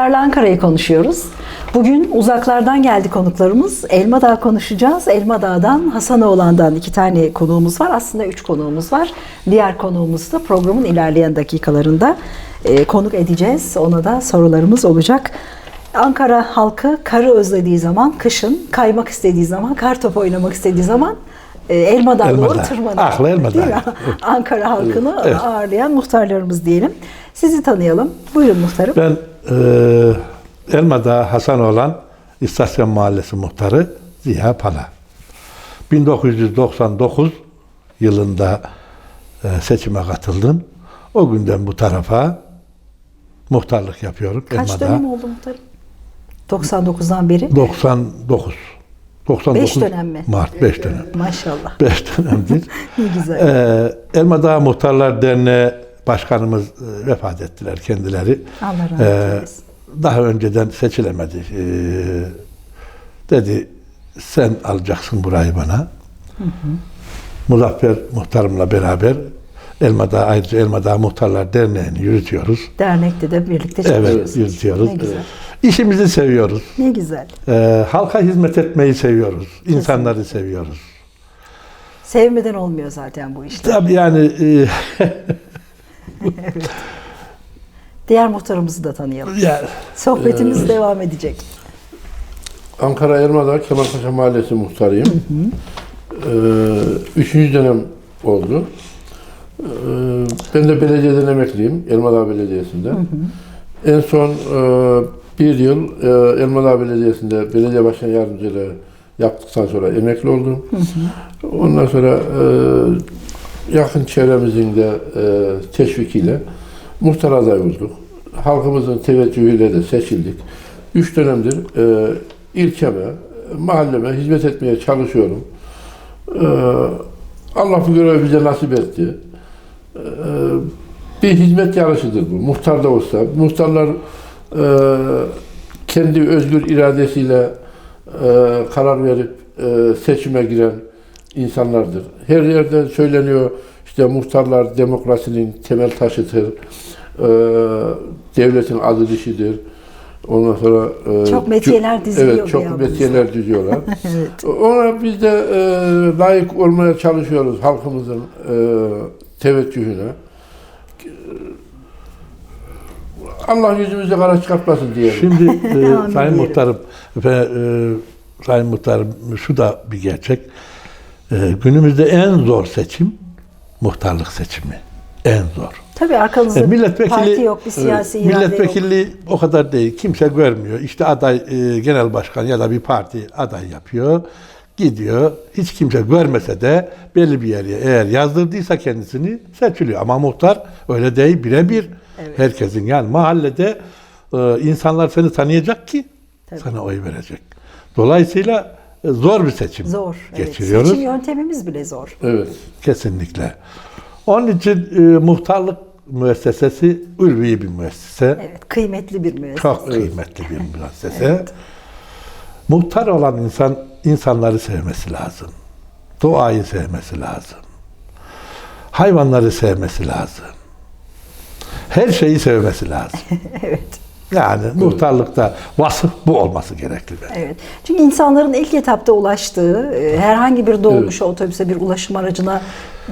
muhtarlarla Ankara'yı konuşuyoruz. Bugün uzaklardan geldi konuklarımız. Elmadağ konuşacağız. Elmadağ'dan, Hasanoğlan'dan iki tane konuğumuz var. Aslında üç konuğumuz var. Diğer konuğumuz da programın ilerleyen dakikalarında e, konuk edeceğiz. Ona da sorularımız olacak. Ankara halkı karı özlediği zaman, kışın kaymak istediği zaman, kar topu oynamak istediği zaman e, Elmadağ'a doğru Elmadağ. tırmanır. Aklı Elmadağ. Mi? Ankara halkını Evet. ağırlayan muhtarlarımız diyelim. Sizi tanıyalım. Buyurun muhtarım. Ben e, Elmadağ Hasanoğlan İstasyon Mahallesi muhtarı Ziya Pala. 1999 yılında e, seçime katıldım. O günden bu tarafa muhtarlık yapıyorum. Kaç Elmadağ. dönem oldu muhtarım? 99'dan beri. 99. 99 Beş dönem mi? Mart 5 dönem. Maşallah. 5 dönemdir. Ne güzel. Ee, Elmadağ Muhtarlar Derneği Başkanımız e, vefat ettiler kendileri. Allah rahmet Ee, eylesin. daha önceden seçilemedi. Ee, dedi sen alacaksın burayı bana. Muzaffer muhtarımla beraber Elmadağ ayrıca Elmadağ Muhtarlar Derneği'ni yürütüyoruz. Dernekte de birlikte Evet, çalışıyorsunuz. yürütüyoruz. Ne güzel. İşimizi seviyoruz. Ne güzel. Ee, halka hizmet etmeyi seviyoruz. İnsanları seviyoruz. Sevmeden olmuyor zaten bu işte. Tabii yani e, Diğer muhtarımızı da tanıyalım. ya, Sohbetimiz devam edecek. Ankara Elmadağ Kemalpaşa Mahallesi muhtarıyım. Ee, üçüncü dönem oldu. Ee, ben de belediyeden emekliyim. Elmadağ Belediyesi'nde. En son e, bir yıl e, Elmadağ Belediyesi'nde belediye başkan yardımcılığı yaptıktan sonra emekli oldum. Ondan sonra e, yakın çevremizin de e, teşvikiyle muhtar aday olduk. Halkımızın teveccühüyle de seçildik. Üç dönemdir e, ilçeme, mahalleme hizmet etmeye çalışıyorum. E, Allah bu görevi bize nasip etti. E, bir hizmet yarışıdır bu. Muhtar da olsa. Muhtarlar e, kendi özgür iradesiyle e, karar verip e, seçime giren insanlardır. Her yerde söyleniyor işte muhtarlar demokrasinin temel taşıdır. E, devletin adı dişidir. Ondan sonra e, Çok metiyeler diziliyor Evet, çok metiyeler diziyorlar. Evet. Ona biz de e, layık olmaya çalışıyoruz halkımızın e, teveccühüne. Allah yüzümüzü kara çıkartmasın diyelim. Şimdi e, Sayın. Muhtarım ve e, Sayın Muhtarım şu da bir gerçek. E, günümüzde en zor seçim muhtarlık seçimi. En zor. Tabii arkanızda E, milletvekili parti yok, bir siyasi irade yok. milletvekilliği o kadar değil. Kimse görmüyor. İşte aday e, genel başkan ya da bir parti aday yapıyor. Gidiyor. Hiç kimse görmese de belli bir yere eğer yazdırdıysa kendisini seçiliyor. Ama muhtar öyle değil. Birebir Evet. herkesin yani mahallede e, insanlar seni tanıyacak ki Tabii. sana oy verecek. Dolayısıyla e, zor bir seçim Zor. Evet. geçiriyoruz. Seçim yöntemimiz bile zor. Evet. Kesinlikle. Onun için e, muhtarlık müessesesi ulvi bir müessese. Evet. Kıymetli bir müessese. Çok kıymetli bir müessese. Muhtar olan insan insanları sevmesi lazım. Doğayı sevmesi lazım. Hayvanları sevmesi lazım. Her şeyi sevmesi lazım. evet. Yani muhtarlıkta vasıf bu olması gerekli. bence. Evet. Çünkü insanların ilk etapta ulaştığı e, herhangi bir dolmuşa, otobüse, bir ulaşım aracına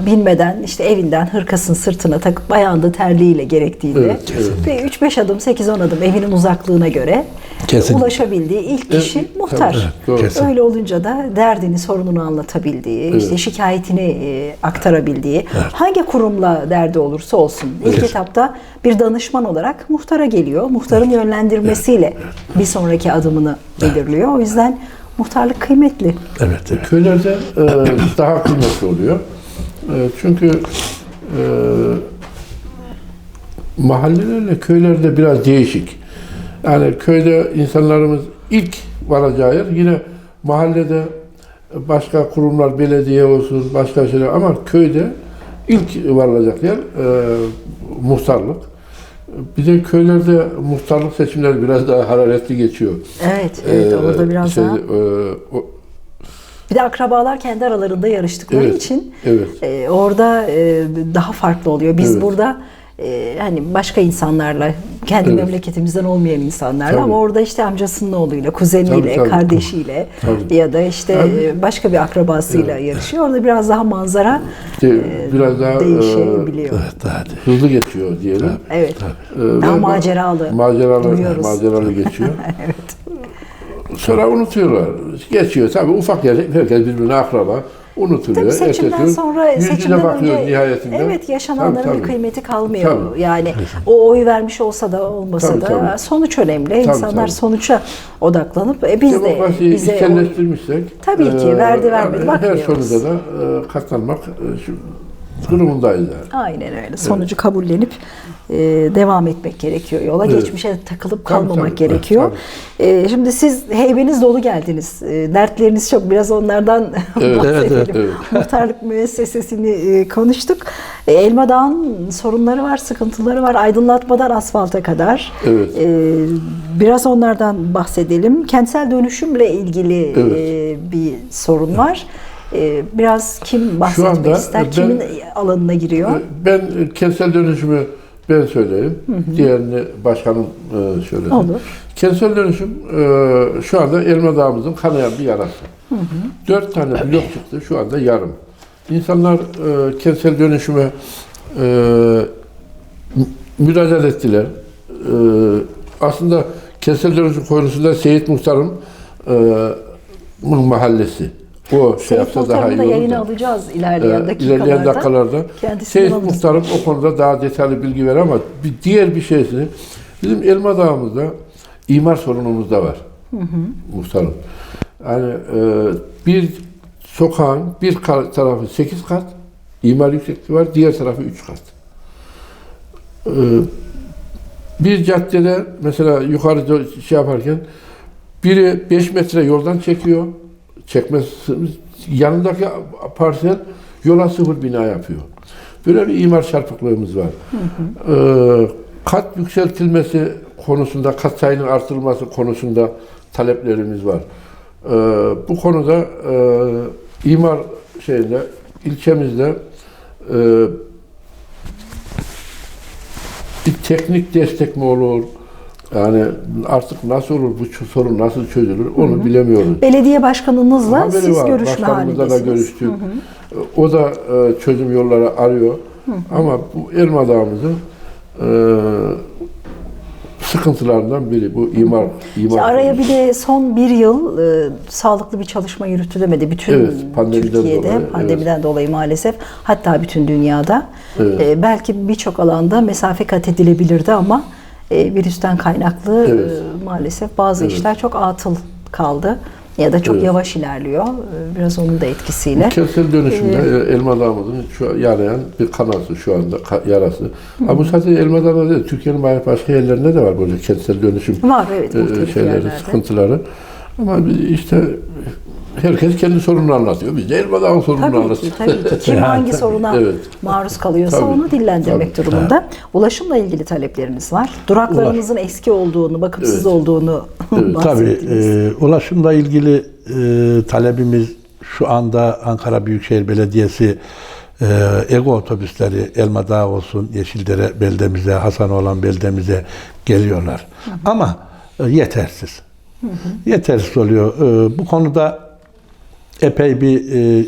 binmeden işte evinden hırkasını sırtına takıp ayağında terliğiyle gerektiğinde Evet, evet. ve 3-5 adım, 8-10 adım evinin uzaklığına göre Kesinlikle. ulaşabildiği ilk kişi Evet, muhtar. tabii, doğru. Kesin. Öyle olunca da derdini, sorununu anlatabildiği, işte şikayetini e, aktarabildiği, hangi kurumla derdi olursa olsun ilk Evet. etapta bir danışman olarak muhtara geliyor. Muhtarın yönlendirmesiyle bir sonraki adımını belirliyor. O yüzden muhtarlık kıymetli. Evet, evet. Köylerde e, daha kıymetli oluyor. E, çünkü e, mahallelerle köylerde biraz değişik. Yani köyde insanlarımız ilk varacağı yer yine mahallede başka kurumlar, belediye olsun, başka şeyler ama köyde ilk varılacak yer e, muhtarlık. Bir de köylerde muhtarlık seçimleri biraz daha hararetli geçiyor. Evet, evet E, orada biraz şey, daha. e, o- Bir de akrabalar kendi aralarında yarıştıkları Evet, için evet. e, orada e, daha farklı oluyor. Biz Evet. burada e, hani başka insanlarla, kendi Evet. memleketimizden olmayan insanlarla Tabii. ama orada işte amcasının oğluyla, kuzeniyle, Tabii, tabii. kardeşiyle Tabii. ya da işte Tabii. e, başka bir akrabasıyla yarışıyor. Orada biraz daha manzara İşte biraz daha e, değişebiliyor. Evet, hadi. hızlı geçiyor diyelim. Evet. Ee, Daha ve- maceralı Maceralı, buluyoruz. maceralı geçiyor. evet. Sonra unutuyorlar. Geçiyor. Tabii ufak yer, herkes birbirine akraba. Unutuluyor. Tabii seçimden ertesi sonra seçimden bakıyor önce nihayetinde. evet yaşananların Tabii, bir tabii. kıymeti kalmıyor. Tabii. Yani o oy vermiş olsa da olmasa Tabii, da tabii. sonuç önemli. İnsanlar tabii. sonuça odaklanıp e, biz de Demokrasiyi bize oy- içselleştirmişsek Tabii ki, verdi, vermedi, yani her bakmıyoruz. sonuca da e, katlanmak e, şu, durumundayız yani. Aynen öyle. Sonucu kabullenip e, devam etmek gerekiyor. Yola Evet. geçmişe takılıp Tabii, kalmamak tabii. gerekiyor. E, şimdi siz heybeniz dolu geldiniz. E, dertleriniz çok. Biraz onlardan Evet, bahsedelim. evet, evet. Muhtarlık müessesesini e, konuştuk. E, Elma Dağı'nın sorunları var, sıkıntıları var. Aydınlatmadan asfalta kadar. Evet. E, biraz onlardan bahsedelim. Kentsel dönüşümle ilgili Evet. e, bir sorun var. Biraz kim bahsetmek anda ister? ben- Kimin alanına giriyor? Ben e, kentsel dönüşümü ben söyleyeyim. Diğerini başkanım e, söylesin. Olur. Kentsel dönüşüm e, şu anda Elma Dağımızın kanayan bir yarası. Dört tane blok çıktı şu anda yarım. İnsanlar e, kentsel dönüşüme e, mü- müracaat ettiler. E, aslında kentsel dönüşüm konusunda Seyit Muhtar'ın e, mahallesi. O şey yapsa daha iyi olur. yayına alacağız ilerleyen Ee, dakikalarda. ilerleyen dakikalarda Seyit. Muhtarım o konuda daha detaylı bilgi verir ama bir diğer bir şeysi bizim Elma Dağımızda imar sorunumuz da var. Muhtarım. Yani e, bir sokağın bir tarafı 8 kat imar yüksekliği var, diğer tarafı 3 kat. Ee, bir caddede mesela yukarıda şey yaparken biri 5 metre yoldan çekiyor. Çekmez. Yanındaki parsel yola sıfır bina yapıyor. Böyle bir imar çarpıklığımız var. Ee, kat yükseltilmesi konusunda, kat sayının artırılması konusunda taleplerimiz var. Ee, bu konuda e, imar şeyinde, ilçemizde e, bir teknik destek mi olur? Yani artık nasıl olur, bu sorun nasıl çözülür onu bilemiyoruz. Belediye başkanınızla Haberi siz var. görüşme Başkanımızla da görüştük. O da e, çözüm yolları arıyor. Ama bu Elma Dağımızın e, sıkıntılarından biri bu imar. imar İşte araya bir de son bir yıl e, sağlıklı bir çalışma yürütülemedi. Bütün Evet, Türkiye'de dolayı, pandemiden dolayı maalesef hatta bütün dünyada Evet. E, belki birçok alanda mesafe kat edilebilirdi ama e, virüsten kaynaklı Evet. e, maalesef bazı Evet. işler çok atıl kaldı ya da çok Evet. yavaş ilerliyor. E, Biraz onun da etkisiyle. Kentsel dönüşümde Ee, e, Elma Dağımızın şu yarayan bir kanası şu anda yarası. Ama bu sadece Elma Dağı'nda değil, Türkiye'nin başka yerlerinde de var böyle kentsel dönüşüm Var evet e, şeyleri, yerlerde. sıkıntıları. Ama işte herkes kendi sorununu anlatıyor. Biz de Elma Dağı'nın sorununu Tabii ki, anlatıyoruz. tabii ki. Kim hangi soruna Evet. maruz kalıyorsa Tabii, onu dillendirmek tabii. durumunda. Ulaşımla ilgili talepleriniz var. Duraklarınızın eski olduğunu, bakımsız Evet. olduğunu Evet, Tabii e, ulaşımla ilgili e, talebimiz şu anda Ankara Büyükşehir Belediyesi e, ego otobüsleri Elmadağ olsun, Yeşildere beldemize, Hasanoğlan beldemize geliyorlar. Ama e, yetersiz. Yetersiz oluyor. E, bu konuda epey bir e,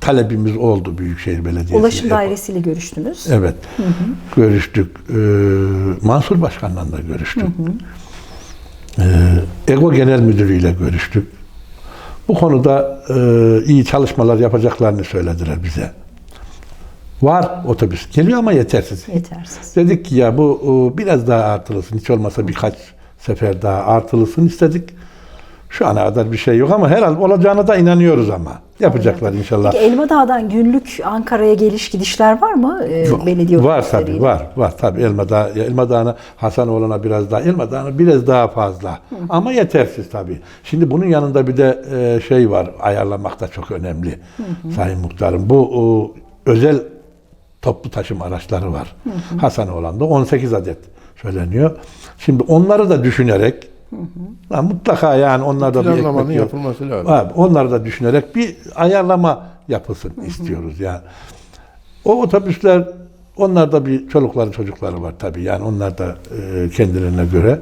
talebimiz oldu Büyükşehir Belediyesi. Ulaşım dairesiyle görüştünüz. Evet. Görüştük. Ee, Mansur Başkan'la da görüştük. Ee, Ego Genel Müdürü ile görüştük. Bu konuda e, iyi çalışmalar yapacaklarını söylediler bize. Var otobüs. Geliyor ama yetersiz. Yetersiz. Dedik ki ya bu e, biraz daha artılısın. Hiç olmasa birkaç sefer daha artılısın istedik. Şu ana kadar bir şey yok ama herhalde olacağına da inanıyoruz ama. Yapacaklar inşallah. Peki Elmadağ'dan günlük Ankara'ya geliş gidişler var mı? Ee, belediye Var tabii var var tabii Elmadağ Elmadağ'ına Hasanoğlu'na biraz daha Elmadağ'ına biraz daha fazla ama yetersiz tabii. Şimdi bunun yanında bir de e, şey var ayarlamak da çok önemli Sayın Muhtarım. Bu o, özel toplu taşıma araçları var. Hasanoğlu'nda 18 adet söyleniyor. Şimdi onları da düşünerek ha, mutlaka yani onlar da bir ekmek yok. yapılması lazım. Abi, onları da düşünerek bir ayarlama yapılsın istiyoruz yani. O otobüsler onlar da bir çolukları çocukları var tabii. Yani onlar da e, kendilerine göre.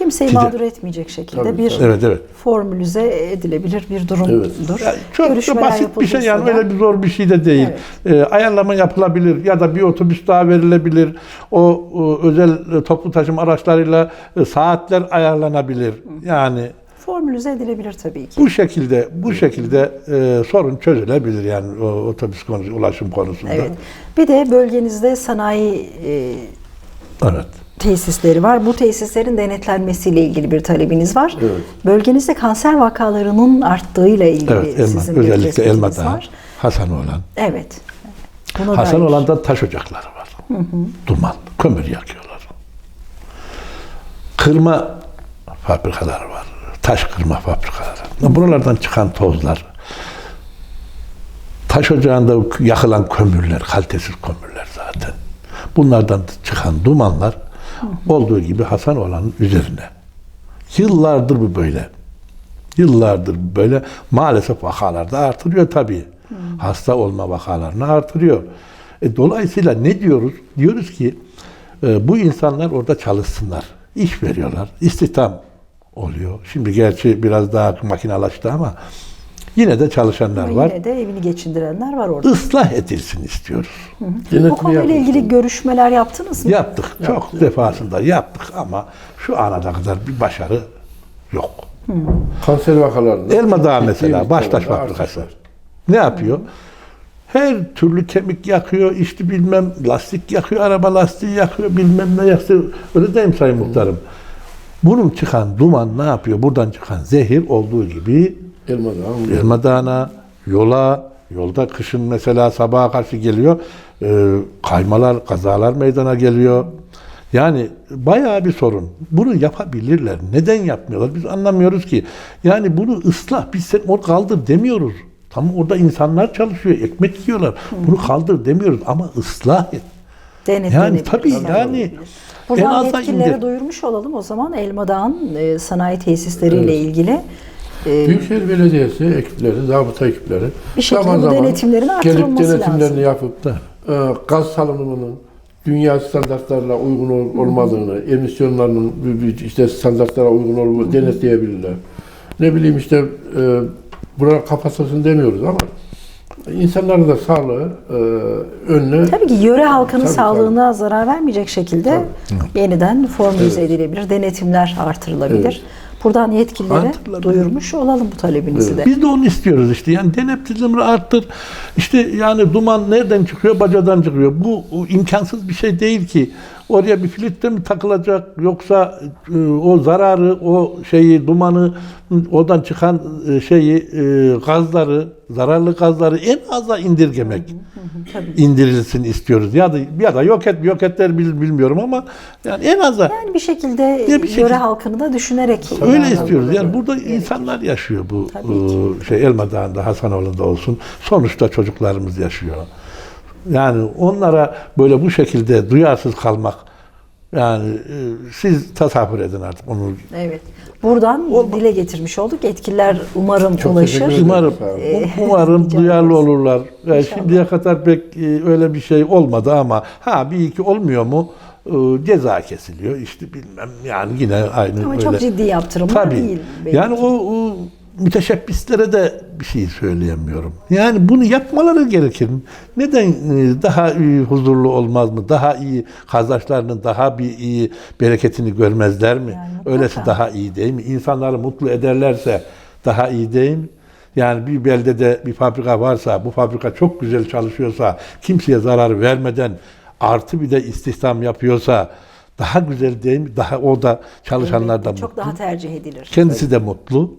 Kimseyi Bir de- mağdur etmeyecek şekilde Tabii, bir tabii. Evet evet. formülize edilebilir bir durumdur. Yani çok da Görüşmeler basit bir şey yani da- öyle bir zor bir şey de değil. Ee, ayarlama yapılabilir ya da bir otobüs daha verilebilir. O, o özel e, toplu taşıma araçlarıyla e, saatler ayarlanabilir. Yani formülize edilebilir tabii ki. bu şekilde bu şekilde e, sorun çözülebilir yani o otobüs konusu, ulaşım konusunda. Evet. Bir de bölgenizde sanayi e, Evet. Tesisleri var. Bu tesislerin denetlenmesiyle ilgili bir talebiniz var. Evet. Bölgenizde kanser vakalarının arttığıyla ilgili Evet, elma, sizin bir özellikle Elmadağ, var. Hasan olan. Evet. Buna Hasan dair. olanda taş ocakları var. Duman, kömür yakıyorlar. Kırma fabrikaları var. Taş kırma fabrikaları. Buralardan çıkan tozlar, taş ocağında yakılan kömürler, kalitesiz kömürler zaten. Bunlardan çıkan dumanlar olduğu gibi Hasan olanın üzerine. Yıllardır bu böyle. Yıllardır böyle maalesef vakalarda artırıyor tabii. Hasta olma vakalarını artırıyor. E, dolayısıyla ne diyoruz? Diyoruz ki e, bu insanlar orada çalışsınlar. İş veriyorlar. istihdam oluyor. Şimdi gerçi biraz daha makinalaştı ama yine de çalışanlar Ama var. Yine de evini geçindirenler var orada. Islah edilsin istiyoruz. Bu Denetimi konuyla yapılsın. ilgili görüşmeler yaptınız mı? Yaptık. Çok defasında yaptık ama şu ana kadar bir başarı yok. Kanser vakalarında. Elma Dağı mesela Baştaş fabrikası. Ne yapıyor? Her türlü kemik yakıyor, işte bilmem lastik yakıyor, araba lastiği yakıyor, bilmem ne yakıyor. Öyle değil mi Sayın Muhtarım? Bunun çıkan duman ne yapıyor? Buradan çıkan zehir olduğu gibi Elma Dağı. Elma Dağı'na, yola, yolda kışın mesela sabaha karşı geliyor, e, kaymalar, kazalar meydana geliyor. Yani bayağı bir sorun. Bunu yapabilirler. Neden yapmıyorlar? Biz anlamıyoruz ki. Yani bunu ıslah, biz sen onu kaldır demiyoruz. Tamam orada insanlar çalışıyor, ekmek yiyorlar. Bunu kaldır demiyoruz ama ıslah et. Denetlenebilir. Yani tabii Tabii. yani Buradan az da yetkililere indir. duyurmuş olalım o zaman Elmadağ'ın e, sanayi tesisleriyle Evet. ilgili. E, Büyükşehir Belediyesi ekipleri, zabıta ekipleri Bir şekilde bu denetimlerin gelip artırılması denetimlerini lazım. yapıp da e, gaz salınımının dünya standartlarına uygun ol- olmadığını, emisyonlarının bir- bir işte standartlara uygun olmadığını denetleyebilirler. Ne bileyim işte e, buralar kapatılsın demiyoruz ama insanların da sağlığı e, önüne Tabii ki yöre halkının Tabii, sağlığına zarar vermeyecek şekilde yeniden formülize edilebilir, denetimler artırılabilir. Evet. Buradan yetkililere duyurmuş olalım bu talebinizi de. Biz de onu istiyoruz işte. Yani denetimleri arttır. İşte yani duman nereden çıkıyor? Bacadan çıkıyor. Bu imkansız bir şey değil ki. Oraya bir filtre mi takılacak yoksa e, o zararı, o şeyi, dumanı, oradan çıkan e, şeyi, e, gazları, zararlı gazları en aza indirgemek. İndirilsin istiyoruz. Ya da ya da yok et yok etler bil- bilmiyorum ama yani en aza Yani bir şekilde Ya bir yöre şekilde- halkını da düşünerek Öyle yani istiyoruz. Yani burada insanlar yaşıyor bu e, şey Elma Dağı'nda, Hasanoğlu'nda olsun. Sonuçta çocuklarımız yaşıyor. Yani onlara böyle bu şekilde duyarsız kalmak yani e, siz tasavvur edin artık onu. Evet. Buradan dile getirmiş olduk. Yetkililer umarım Çok ulaşır. Umarım olun. Ee, umarım duyarlı olurlar. Yani İnşallah. şimdiye kadar pek e, öyle bir şey olmadı ama ha bir iki olmuyor mu e, ceza kesiliyor. İşte bilmem yani yine aynı Ama öyle. çok ciddi yaptırımlar Tabii. değil. belki. Yani o, o müteşebbislere de bir şey söyleyemiyorum. Yani bunu yapmaları gerekir. Neden e, daha iyi huzurlu olmaz mı? Daha iyi kazançlarının daha bir iyi bereketini görmezler mi? Yani mutlaka. Öylesi daha iyi değil mi? İnsanları mutlu ederlerse daha iyi değil mi? Yani bir beldede bir fabrika varsa, bu fabrika çok güzel çalışıyorsa, kimseye zarar vermeden artı bir de istihdam yapıyorsa daha güzel değil mi? Daha o da çalışanlar da mutlu. çok daha tercih edilir. Kendisi de mutlu.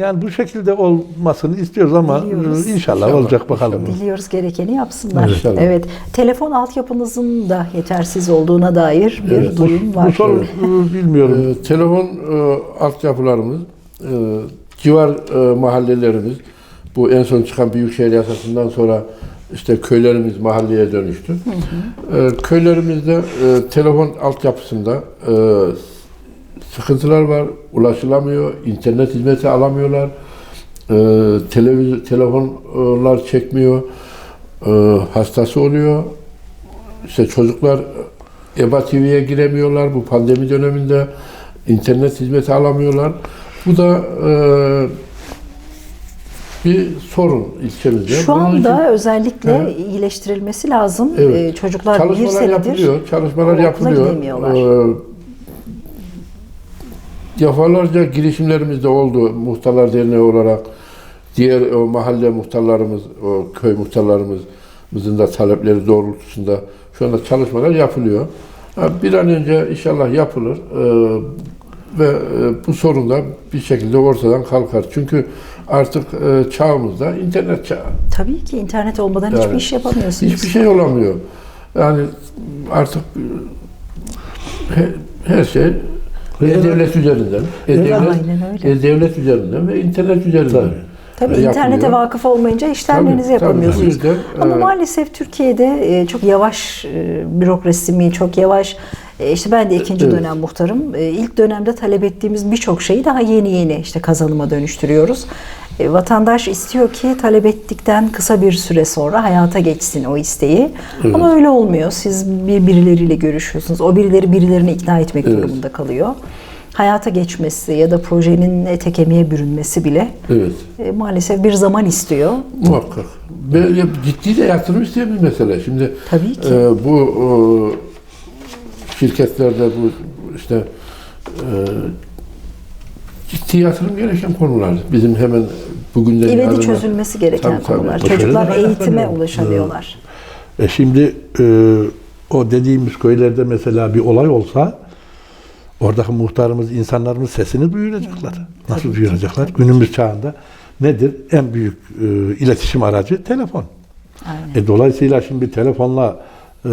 Yani bu şekilde olmasını istiyoruz ama e, inşallah, İnşallah, olacak bakalım. Diliyoruz gerekeni yapsınlar. İnşallah. Evet. Telefon altyapınızın da yetersiz olduğuna dair bir Evet. duyum Bu var. soru e, bilmiyorum. Ee, telefon e, altyapılarımız, e, civar e, mahallelerimiz, bu en son çıkan Büyükşehir Yasası'ndan sonra işte köylerimiz mahalleye dönüştü. E, köylerimizde e, telefon altyapısında e, sıkıntılar var, ulaşılamıyor, internet hizmeti alamıyorlar, e, televiz telefonlar çekmiyor, e, hastası oluyor. işte çocuklar EBA TV'ye giremiyorlar bu pandemi döneminde. internet hizmeti alamıyorlar. Bu da e, bir sorun ilçemizde. Şu Bunun anda için özellikle Evet. iyileştirilmesi lazım. Evet. Ee, çocuklar bir çalışmalar senedir yapılıyor. Çalışmalar yapılıyor. Ee, defalarca girişimlerimiz de oldu muhtarlar derneği olarak. Diğer o mahalle muhtarlarımız, o köy muhtarlarımızın da talepleri doğrultusunda şu anda çalışmalar yapılıyor. Bir an önce inşallah yapılır ee, ve e, bu sorun da bir şekilde ortadan kalkar. Çünkü artık e, çağımızda internet çağı. tabii ki internet olmadan Yani hiçbir iş yapamıyorsunuz. Hiçbir şey olamıyor. Yani artık he- her şey e-devlet üzerinden, e-devlet, e-devlet üzerinden ve internet üzerinden. Tabii. Tabii yapılıyor. internete vakıf olmayınca işlemlerinizi Tabii, tabii. yapamıyorsunuz. Bu yüzden, Ama e, maalesef Türkiye'de e, çok yavaş e, bürokrasi mi, çok yavaş e, işte ben de ikinci Evet. dönem muhtarım. E, İlk dönemde talep ettiğimiz birçok şeyi daha yeni yeni işte kazanıma dönüştürüyoruz. E, Vatandaş istiyor ki talep ettikten kısa bir süre sonra hayata geçsin o isteği. Ama öyle olmuyor. Siz bir birileriyle görüşüyorsunuz. O birileri birilerini ikna etmek Evet. durumunda kalıyor. Hayata geçmesi ya da projenin ete kemiğe bürünmesi bile Evet, e, maalesef bir zaman istiyor. muhakkak. Böyle ciddi de yatırım isteyen bir mesele. Şimdi Tabii ki. e, bu e, şirketlerde bu işte e, ciddi yatırım gereken konular. Bizim hemen bugünden İvedi yarına- çözülmesi gereken Tabii, tabii. konular. Çocuklar eğitime ulaşamıyorlar. E şimdi e, o dediğimiz köylerde mesela bir olay olsa oradaki muhtarımız, insanlarımız sesini duyuracaklar. Nasıl duyuracaklar? Günümüz çağında nedir? En büyük e, iletişim aracı telefon. Aynen. E, dolayısıyla şimdi telefonla e,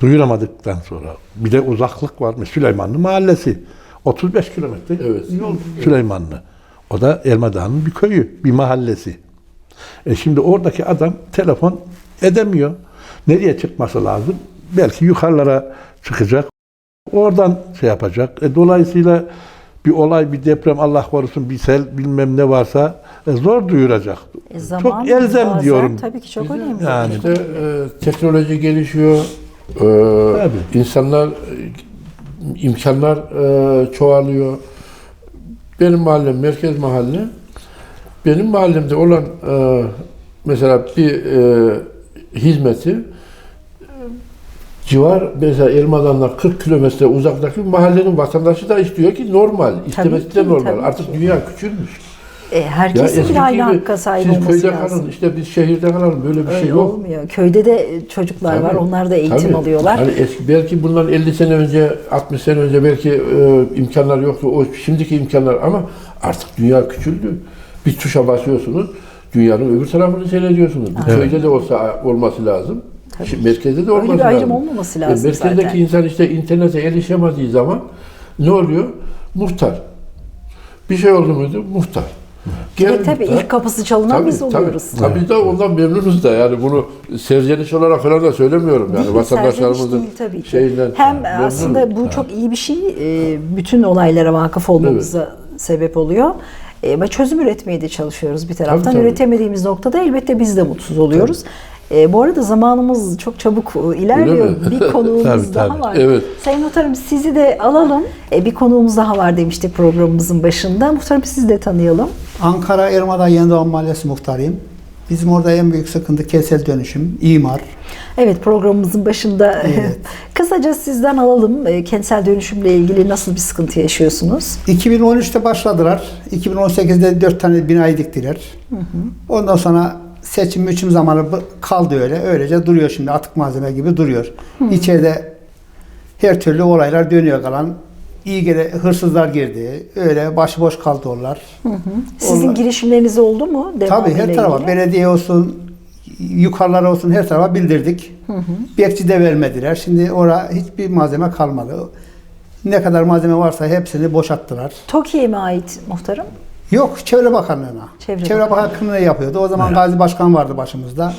duyuramadıktan sonra bir de uzaklık varmış. Süleymanlı Mahallesi. 35 kilometre Evet. yol Süleymanlı. O da Elmadağ'ın bir köyü, bir mahallesi. E şimdi oradaki adam telefon edemiyor. Nereye çıkması lazım? Belki yukarılara çıkacak. Oradan şey yapacak. E dolayısıyla bir olay, bir deprem, Allah korusun bir sel bilmem ne varsa e, zor duyuracak. E, zaman çok elzem bazen diyorum. Tabii ki çok önemli. Yani İşte e, teknoloji gelişiyor. E, Tabii. insanlar e, imkanlar e, çoğalıyor. Benim mahallem merkez mahalle. Benim mahallemde olan e, mesela bir e, hizmeti e, civar mesela Elmadan'dan 40 kilometre uzaktaki mahallenin vatandaşı da istiyor ki normal. İstemesi de normal. Artık ki. dünya küçülmüş. E, herkesin bir aynı gibi hakka sahip siz olması köyde lazım. kalın, işte biz şehirde kalalım. Böyle bir Öyle şey yok. olmuyor. Köyde de e, çocuklar var. Tabii, Onlar da eğitim tabii. alıyorlar. Hani eski, belki bundan 50 sene önce, 60 sene önce belki e, imkanlar yoktu. O şimdiki imkanlar ama artık dünya küçüldü. Bir tuşa basıyorsunuz. Dünyanın öbür tarafını seyrediyorsunuz. Bu köyde de olsa olması lazım. Tabii Şimdi merkezde de olması bir lazım. ayrım olmaması lazım E, merkezdeki zaten. insan işte internete erişemediği zaman ne oluyor? Muhtar. Bir şey oldu muydu? Muhtar. Gel Ve tabii ilk kapısı çalınan biz oluyoruz. Tabii, tabii de ondan memnunuz da yani bunu serzeniş olarak falan da söylemiyorum yani Değil, vatandaşlarımızın değil tabii ki. şeyinden. Hem memnunum. aslında bu çok iyi bir şey. e, Bütün olaylara vakıf olmamıza sebep oluyor. E, Ama çözüm üretmeye de çalışıyoruz bir taraftan. tabii. Üretemediğimiz noktada elbette biz de mutsuz oluyoruz. E, bu arada zamanımız çok çabuk e, ilerliyor. Bir konuğumuz Tabii, daha tabii. var. Evet. Sayın Muhtarım sizi de alalım. E, bir konuğumuz daha var demiştik programımızın başında. Muhtarım sizi de tanıyalım. Ankara Elmadağ Yenidoğan Mahallesi muhtarıyım. Bizim orada en büyük sıkıntı kentsel dönüşüm, imar. Evet programımızın başında Evet. kısaca sizden alalım. E, Kentsel dönüşümle ilgili nasıl bir sıkıntı yaşıyorsunuz? 2013'te başladılar. 2018'de 4 tane binayı diktiler. Ondan sonra seçim müçüm zamanı kaldı öyle. Öylece duruyor şimdi atık malzeme gibi duruyor. İçeride her türlü olaylar dönüyor kalan. İyi gene hırsızlar girdi. Öyle başıboş kaldı onlar. Sizin Onlar- girişimleriniz oldu mu? Tabii devamıyla her tarafa ilgili? belediye olsun, yukarılara olsun her tarafa bildirdik. Bekçi de vermediler. Şimdi orada hiçbir malzeme kalmadı. Ne kadar malzeme varsa hepsini boşalttılar. TOKİ'ye mi ait muhtarım? Yok Çevre Bakanlığı'na. Çevre Çevre, Bakanlığı yapıyordu. O zaman Gazi Başkan vardı başımızda.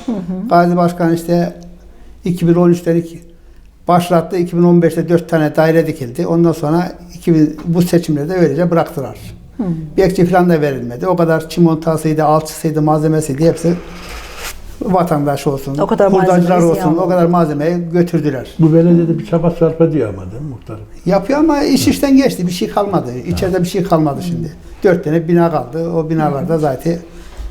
Gazi Başkan işte 2013'ten iki başlattı. 2015'te 4 tane daire dikildi. Ondan sonra 2000, bu seçimleri de öylece bıraktılar. Bekçi falan da verilmedi. O kadar çimontasıydı, alçısıydı, malzemesiydi hepsi Vatandaş olsun, O kadar hurdacılar malzemeniz olsun, o kadar malzemeyi götürdüler. Bu belediyede bir çaba sarf ediyor ama değil mi muhtarım? Yapıyor ama iş işten geçti. Bir şey kalmadı. İçeride bir şey kalmadı şimdi. Dört tane bina kaldı. O binalarda zaten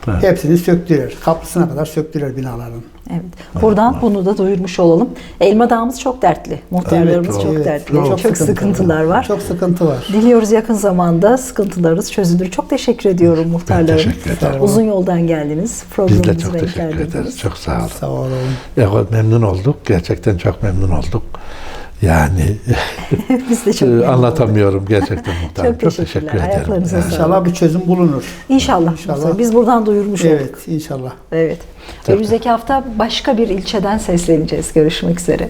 Evet. hepsini söktüler. Kapısına kadar söktüler binaların. Evet. Buradan bunu da duyurmuş olalım. Elma Dağımız çok dertli. Muhtarlarımız Evet, çok evet. dertli. Çok Çok, sıkıntılar var. Çok sıkıntı var. Diliyoruz yakın zamanda sıkıntılarınız çözülür. Çok teşekkür ediyorum muhtarlarım. teşekkür ederim. Uzun yoldan geldiniz. Biz de çok teşekkür ederiz. Çok sağ olun. Sağ olun. Ya, memnun olduk. Gerçekten çok memnun olduk. Yani Biz de çok e, anlatamıyorum gerçekten muhtarım. Çok Çok, teşekkürler. teşekkür ederim. Sağlık. İnşallah bir çözüm bulunur. İnşallah. İnşallah. Biz buradan duyurmuş olduk. Evet, inşallah. Evet. Önümüzdeki hafta başka bir ilçeden sesleneceğiz. Görüşmek üzere.